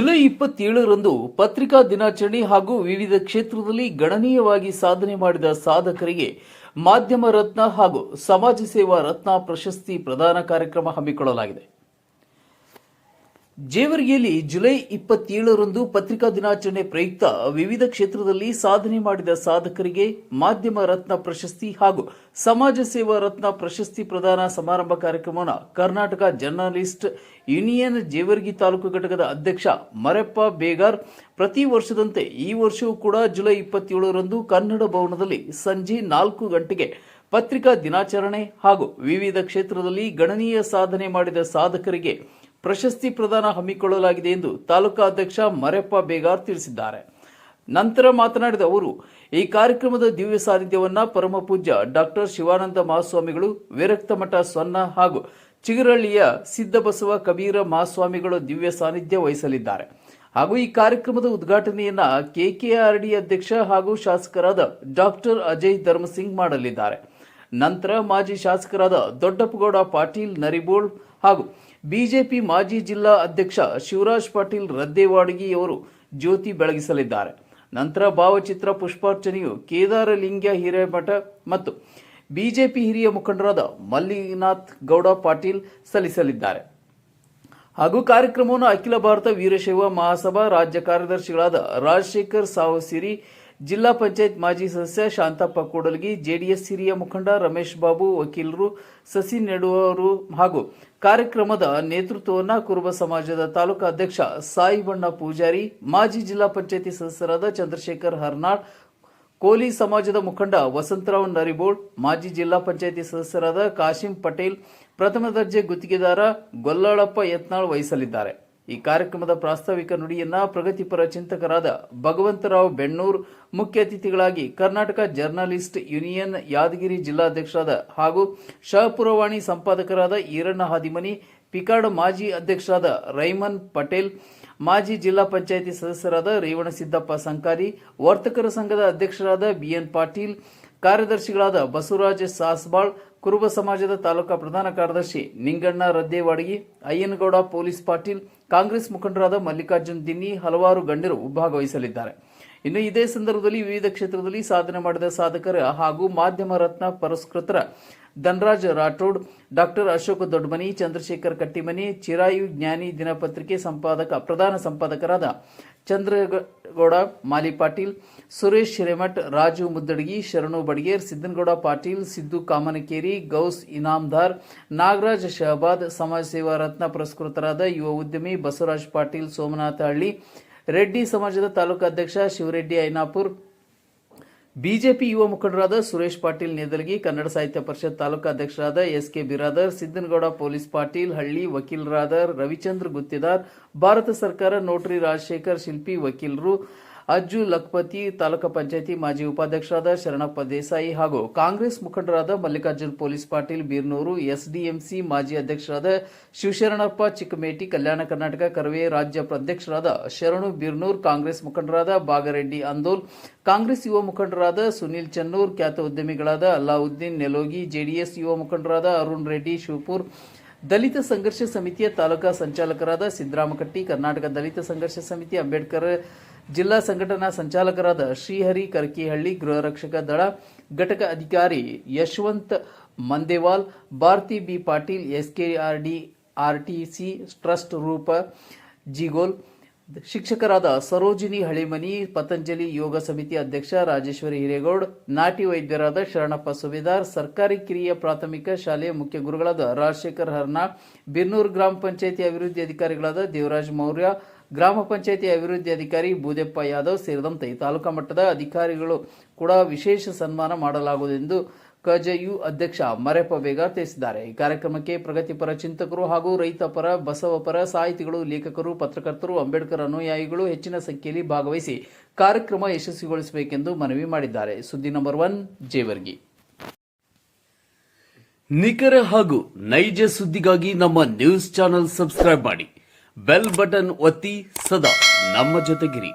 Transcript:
July ಇಪ್ಪತ್ತೇಳರಂದು ಪತ್ರಿಕಾ ದಿನಾಚರಣೆ ಹಾಗೂ ವಿವಿಧ ಕ್ಷೇತ್ರದಲ್ಲಿ ಗಣನೀಯವಾಗಿ ಸಾಧನೆ ಮಾಡಿದ ಸಾಧಕರಿಗೆ ಮಾಧ್ಯಮ ರತ್ನ ಹಾಗೂ ಸಮಾಜ ಸೇವಾ ರತ್ನ ಪ್ರಶಸ್ತಿ ಪ್ರದಾನ ಕಾರ್ಯಕ್ರಮ ಹಮ್ಮಿಕೊಳ್ಳಲಾಗಿದೆ. ಜೇವರ್ಗಿಯಲ್ಲಿ ಜುಲೈ ಇಪ್ಪತ್ತೇಳರಂದು ಪತ್ರಿಕಾ ದಿನಾಚರಣೆ ಪ್ರಯುಕ್ತ ವಿವಿಧ ಕ್ಷೇತ್ರದಲ್ಲಿ ಸಾಧನೆ ಮಾಡಿದ ಸಾಧಕರಿಗೆ ಮಾಧ್ಯಮ ರತ್ನ ಪ್ರಶಸ್ತಿ ಹಾಗೂ ಸಮಾಜ ಸೇವಾ ರತ್ನ ಪ್ರಶಸ್ತಿ ಪ್ರದಾನ ಸಮಾರಂಭ ಕಾರ್ಯಕ್ರಮವನ್ನು ಕರ್ನಾಟಕ ಜರ್ನಲಿಸ್ಟ್ ಯೂನಿಯನ್ ಜೇವರ್ಗಿ ತಾಲೂಕು ಘಟಕದ ಅಧ್ಯಕ್ಷ ಮರೆಪ್ಪ ಬೇಗಾರ್ ಪ್ರತಿ ವರ್ಷದಂತೆ ಈ ವರ್ಷವೂ ಕೂಡ ಜುಲೈ ಇಪ್ಪತ್ತೇಳರಂದು ಕನ್ನಡ ಭವನದಲ್ಲಿ ಸಂಜೆ ನಾಲ್ಕು ಗಂಟೆಗೆ ಪತ್ರಿಕಾ ದಿನಾಚರಣೆ ಹಾಗೂ ವಿವಿಧ ಕ್ಷೇತ್ರದಲ್ಲಿ ಗಣನೀಯ ಸಾಧನೆ ಮಾಡಿದ ಸಾಧಕರಿಗೆ ಪ್ರಶಸ್ತಿ ಪ್ರದಾನ ಹಮ್ಮಿಕೊಳ್ಳಲಾಗಿದೆ ಎಂದು ತಾಲೂಕಾ ಅಧ್ಯಕ್ಷ ಮರೆಪ್ಪ ಬೇಗಾರ್ ತಿಳಿಸಿದ್ದಾರೆ. ನಂತರ ಮಾತನಾಡಿದ ಅವರು, ಈ ಕಾರ್ಯಕ್ರಮದ ದಿವ್ಯ ಸಾನ್ನಿಧ್ಯವನ್ನ ಪರಮಪೂಜ್ಯ ಡಾಕ್ಟರ್ ಶಿವಾನಂದ ಮಹಾಸ್ವಾಮಿಗಳು, ವಿರಕ್ತ ಮಠ ಸೊನ್ನ ಹಾಗೂ ಚಿಗರಳ್ಳಿಯ ಸಿದ್ದಬಸವ ಕಬೀರ ಮಹಾಸ್ವಾಮಿಗಳು ದಿವ್ಯ ಸಾನ್ನಿಧ್ಯ ವಹಿಸಲಿದ್ದಾರೆ. ಹಾಗೂ ಈ ಕಾರ್ಯಕ್ರಮದ ಉದ್ಘಾಟನೆಯನ್ನ ಕೆಕೆಆರ್ಡಿ ಅಧ್ಯಕ್ಷ ಹಾಗೂ ಶಾಸಕರಾದ ಡಾಕ್ಟರ್ ಅಜಯ್ ಧರ್ಮಸಿಂಗ್ ಮಾಡಲಿದ್ದಾರೆ. ನಂತರ ಮಾಜಿ ಶಾಸಕರಾದ ದೊಡ್ಡಪ್ಪಗೌಡ ಪಾಟೀಲ್, ನರಿಬೋಳ್ ಹಾಗೂ ಬಿಜೆಪಿ ಮಾಜಿ ಜಿಲ್ಲಾ ಅಧ್ಯಕ್ಷ ಶಿವರಾಜ್ ಪಾಟೀಲ್ ರದ್ದೇವಾಡಗಿಯವರು ಜ್ಯೋತಿ ಬೆಳಗಿಸಲಿದ್ದಾರೆ. ನಂತರ ಭಾವಚಿತ್ರ ಪುಷ್ಪಾರ್ಚನೆಯು ಕೇದಾರಲಿಂಗ ಹಿರೇಮಠ ಮತ್ತು ಬಿಜೆಪಿ ಹಿರಿಯ ಮುಖಂಡರಾದ ಮಲ್ಲಿನಾಥ್ ಗೌಡ ಪಾಟೀಲ್ ಸಲ್ಲಿಸಲಿದ್ದಾರೆ. ಹಾಗೂ ಕಾರ್ಯಕ್ರಮವನ್ನು ಅಖಿಲ ಭಾರತ ವೀರಶೈವ ಮಹಾಸಭಾ ರಾಜ್ಯ ಕಾರ್ಯದರ್ಶಿಗಳಾದ ರಾಜಶೇಖರ್ ಸಾವಸಿರಿ ಜಿಲ್ಲಾ ಪಂಚಾಯತ್ ಮಾಜಿ ಸದಸ್ಯ ಶಾಂತಪ್ಪ ಕೂಡಲಗಿ, ಜೆಡಿಎಸ್ ಹಿರಿಯ ಮುಖಂಡ ರಮೇಶ್ ಬಾಬು, ವಕೀಲರು ಸಸಿ ನೆಡುವರು ಹಾಗೂ ಕಾರ್ಯಕ್ರಮದ ನೇತೃತ್ವವನ್ನು ಕುರುಬ ಸಮಾಜದ ತಾಲೂಕಾ ಅಧ್ಯಕ್ಷ ಸಾಯಿಬಣ್ಣ ಪೂಜಾರಿ, ಮಾಜಿ ಜಿಲ್ಲಾ ಪಂಚಾಯತಿ ಸದಸ್ಯರಾದ ಚಂದ್ರಶೇಖರ್ ಹರ್ನಾಳ್, ಕೋಲಿ ಸಮಾಜದ ಮುಖಂಡ ವಸಂತರಾವ್ ನರಿಬೋಳ್, ಮಾಜಿ ಜಿಲ್ಲಾ ಪಂಚಾಯತಿ ಸದಸ್ಯರಾದ ಕಾಶಿಂ ಪಟೇಲ್, ಪ್ರಥಮ ದರ್ಜೆ ಗುತ್ತಿಗೆದಾರ ಗೊಲ್ಲಾಳಪ್ಪ ಯತ್ನಾಳ್ ವಹಿಸಲಿದ್ದಾರೆ. ಈ ಕಾರ್ಯಕ್ರಮದ ಪ್ರಾಸ್ತಾವಿಕ ನುಡಿಯನ್ನ ಪ್ರಗತಿಪರ ಚಿಂತಕರಾದ ಭಗವಂತರಾವ್ ಬೆಣ್ಣೂರ್, ಮುಖ್ಯ ಅತಿಥಿಗಳಾಗಿ ಕರ್ನಾಟಕ ಜರ್ನಲಿಸ್ಟ್ ಯೂನಿಯನ್ ಯಾದಗಿರಿ ಜಿಲ್ಲಾಧ್ಯಕ್ಷರಾದ ಹಾಗೂ ಶಹಪುರವಾಣಿ ಸಂಪಾದಕರಾದ ಈರಣ್ಣ ಹಾದಿಮನಿ ಪಿಕಾರ್ಡ್ ಮಾಜಿ ಅಧ್ಯಕ್ಷರಾದ ರೈಮನ್ ಪಟೇಲ್, ಮಾಜಿ ಜಿಲ್ಲಾ ಪಂಚಾಯಿತಿ ಸದಸ್ಯರಾದ ರೇವಣಸಿದ್ದಪ್ಪ ಸಂಕಾರಿ, ವರ್ತಕರ ಸಂಘದ ಅಧ್ಯಕ್ಷರಾದ ಬಿಎನ್ ಪಾಟೀಲ್, ಕಾರ್ಯದರ್ಶಿಗಳಾದ ಬಸವರಾಜ ಸಾಸ್ಬಾಳ್ ಕುರುಬ ಸಮಾಜದ ತಾಲೂಕಾ ಪ್ರಧಾನ ಕಾರ್ಯದರ್ಶಿ ನಿಂಗಣ್ಣ ರದ್ದೇವಾಡಗಿ, ಅಯ್ಯನಗೌಡ ಪೊಲೀಸ್ ಪಾಟೀಲ್, ಕಾಂಗ್ರೆಸ್ ಮುಖಂಡರಾದ ಮಲ್ಲಿಕಾರ್ಜುನ್ ದಿನ್ನಿ ಹಲವಾರು ಗಣ್ಯರು ಭಾಗವಹಿಸಲಿದ್ದಾರೆ. ಇನ್ನು ಇದೇ ಸಂದರ್ಭದಲ್ಲಿ ವಿವಿಧ ಕ್ಷೇತ್ರದಲ್ಲಿ ಸಾಧನೆ ಮಾಡಿದ ಸಾಧಕರ ಹಾಗೂ ಮಾಧ್ಯಮ ರತ್ನ ಪುರಸ್ಕೃತರ ಧನರಾಜ್ ರಾಠೋಡ್, ಡಾಕ್ಟರ್ ಅಶೋಕ ದೊಡ್ಡಮನಿ ಚಂದ್ರಶೇಖರ್ ಕಟ್ಟಿಮನಿ, ಚಿರಾಯು ಜ್ಞಾನಿ ದಿನಪತ್ರಿಕೆ ಸಂಪಾದಕ, ಪ್ರಧಾನ ಸಂಪಾದಕರಾದ ಚಂದ್ರಗೌಡ, ಮಾಲಿ ಪಾಟೀಲ್, ಸುರೇಶ್ ಹಿರೇಮಠ್ ರಾಜು ಮುದ್ದಡಗಿ, ಶರಣು ಬಡಿಗೇರ್ ಸಿದ್ದನಗೌಡ ಪಾಟೀಲ್, ಸಿದ್ದು ಕಾಮನಕೇರಿ, ಗೌಸ್ ಇನಾಮ್ದಾರ್, ನಾಗರಾಜ್ ಶಹಬಾದ್, ಸಮಾಜ ಸೇವಾ ರತ್ನ ಪುರಸ್ಕೃತರಾದ ಯುವ ಉದ್ಯಮಿ ಬಸವರಾಜ್ ಪಾಟೀಲ್ ಸೋಮನಾಥ ಹಳ್ಳಿ ರೆಡ್ಡಿ ಸಮಾಜದ ತಾಲೂಕು ಅಧ್ಯಕ್ಷ ಶಿವರೆಡ್ಡಿ ಐನಾಪುರ್ ಬಿಜೆಪಿ ಯುವ ಮುಖಂಡರಾದ ಸುರೇಶ್ ಪಾಟೀಲ್ ನೇದಲಗಿ ಕನ್ನಡ ಸಾಹಿತ್ಯ ಪರಿಷತ್ ತಾಲೂಕಾ ಅಧ್ಯಕ್ಷರಾದ S K Biradar Siddanagouda police Patil, ಹಳ್ಳಿ ವಕೀಲರಾದ ರವಿಚಂದ್ರ ಗುತ್ತಿದಾರ್, ಭಾರತ ಸರ್ಕಾರ ನೋಟರಿ ರಾಜಶೇಖರ್, ಶಿಲ್ಪಿ ವಕೀಲರು ಅಜ್ಜು ಲಖಪತಿ ತಾಲೂಕು ಪಂಚಾಯಿತಿ ಮಾಜಿ ಉಪಾಧ್ಯಕ್ಷರಾದ ಶರಣಪ್ಪ ದೇಸಾಯಿ ಹಾಗೂ ಕಾಂಗ್ರೆಸ್ ಮುಖಂಡರಾದ ಮಲ್ಲಿಕಾರ್ಜುನ್ ಪೊಲೀಸ್ ಪಾಟೀಲ್ ಬೀರ್ನೂರು, ಎಸ್ಡಿಎಂಸಿ ಮಾಜಿ ಅಧ್ಯಕ್ಷರಾದ ಶಿವಶರಣಪ್ಪ ಚಿಕ್ಕಮೇಟಿ, ಕಲ್ಯಾಣ ಕರ್ನಾಟಕ ಕರವೇ ರಾಜ್ಯ ಪ್ರಾಧ್ಯಕ್ಷರಾದ ಶರಣು ಬೀರ್ನೂರ್, ಕಾಂಗ್ರೆಸ್ ಮುಖಂಡರಾದ ಬಾಗರೆಡ್ಡಿ ಅಂದೋಲ್, ಕಾಂಗ್ರೆಸ್ ಯುವ ಮುಖಂಡರಾದ ಸುನೀಲ್ ಚನ್ನೂರ್, ಖ್ಯಾತ ಉದ್ಯಮಿಗಳಾದ ಅಲ್ಲಾವುದ್ದೀನ್ ನೆಲೋಗಿ, ಜೆಡಿಎಸ್ ಯುವ ಮುಖಂಡರಾದ ಅರುಣ್ ರೆಡ್ಡಿ ಶಿವಪುರ್, ದಲಿತ ಸಂಘರ್ಷ ಸಮಿತಿಯ ತಾಲೂಕಾ ಸಂಚಾಲಕರಾದ ಸಿದ್ದರಾಮಕಟ್ಟಿ, ಕರ್ನಾಟಕ ದಲಿತ ಸಂಘರ್ಷ ಸಮಿತಿ ಅಂಬೇಡ್ಕರ್ ಜಿಲ್ಲಾ ಸಂಘಟನಾ ಸಂಚಾಲಕರಾದ ಶ್ರೀಹರಿ ಕರ್ಕಿಹಳ್ಳಿ ಗೃಹ ರಕ್ಷಕ ದಳ, ಘಟಕ ಅಧಿಕಾರಿ Yashwant Mandewal, Bharati B Patil, SKRD, RTC, trust Roopa, ಜಿಗೋಲ್ ಶಿಕ್ಷಕರಾದ ಸರೋಜಿನಿ ಹಳಿಮನಿ, ಪತಂಜಲಿ ಯೋಗ ಸಮಿತಿ ಅಧ್ಯಕ್ಷ ರಾಜೇಶ್ವರಿ ಹಿರೇಗೌಡ್, ನಾಟಿ ವೈದ್ಯರಾದ ಶರಣಪ್ಪ ಸುಬೇದಾರ್, ಸರ್ಕಾರಿ ಕಿರಿಯ ಪ್ರಾಥಮಿಕ ಶಾಲೆಯ ಮುಖ್ಯ ಗುರುಗಳಾದ ರಾಜಶೇಖರ್ ಹರ್ನಾಳ್ ಬಿರ್ನೂರ್ ಗ್ರಾಮ ಪಂಚಾಯಿತಿ ಅಭಿವೃದ್ಧಿ ಅಧಿಕಾರಿಗಳಾದ ದೇವರಾಜ್ ಮೌರ್ಯ, ಗ್ರಾಮ ಪಂಚಾಯಿತಿ ಅಭಿವೃದ್ಧಿ ಅಧಿಕಾರಿ ಬೂದೆಪ್ಪ ಯಾದವ್ ಸೇರಿದಂತೆ ತಾಲೂಕಾ ಮಟ್ಟದ ಅಧಿಕಾರಿಗಳು ಕೂಡ ವಿಶೇಷ ಸನ್ಮಾನ ಮಾಡಲಾಗುವುದೆಂದು ಕಜಯು ಅಧ್ಯಕ್ಷ ಮರೆಪ್ಪ ಬೇಗ ತಿಳಿಸಿದ್ದಾರೆ. ಈ ಕಾರ್ಯಕ್ರಮಕ್ಕೆ ಪ್ರಗತಿಪರ ಚಿಂತಕರು ಹಾಗೂ ರೈತ ಪರ, ಬಸವ ಪರ, ಸಾಹಿತಿಗಳು, ಲೇಖಕರು, ಪತ್ರಕರ್ತರು, ಅಂಬೇಡ್ಕರ್ ಅನುಯಾಯಿಗಳು ಹೆಚ್ಚಿನ ಸಂಖ್ಯೆಯಲ್ಲಿ ಭಾಗವಹಿಸಿ ಕಾರ್ಯಕ್ರಮ ಯಶಸ್ವಿಗೊಳಿಸಬೇಕೆಂದು ಮನವಿ ಮಾಡಿದ್ದಾರೆ. ಸುದ್ದಿ ನಂಬರ್ ಒನ್, ಜೇವರ್ಗಿ. ನಿಖರ ಹಾಗೂ ನೈಜ ಸುದ್ದಿಗಾಗಿ ನಮ್ಮ ನ್ಯೂಸ್ ಚಾನೆಲ್ ಸಬ್ಸ್ಕ್ರೈಬ್ ಮಾಡಿ. ಬೆಲ್ ಬಟನ್ ಒತ್ತಿ ಸದಾ ನಮ್ಮ ಜೊತೆಗಿರಿ.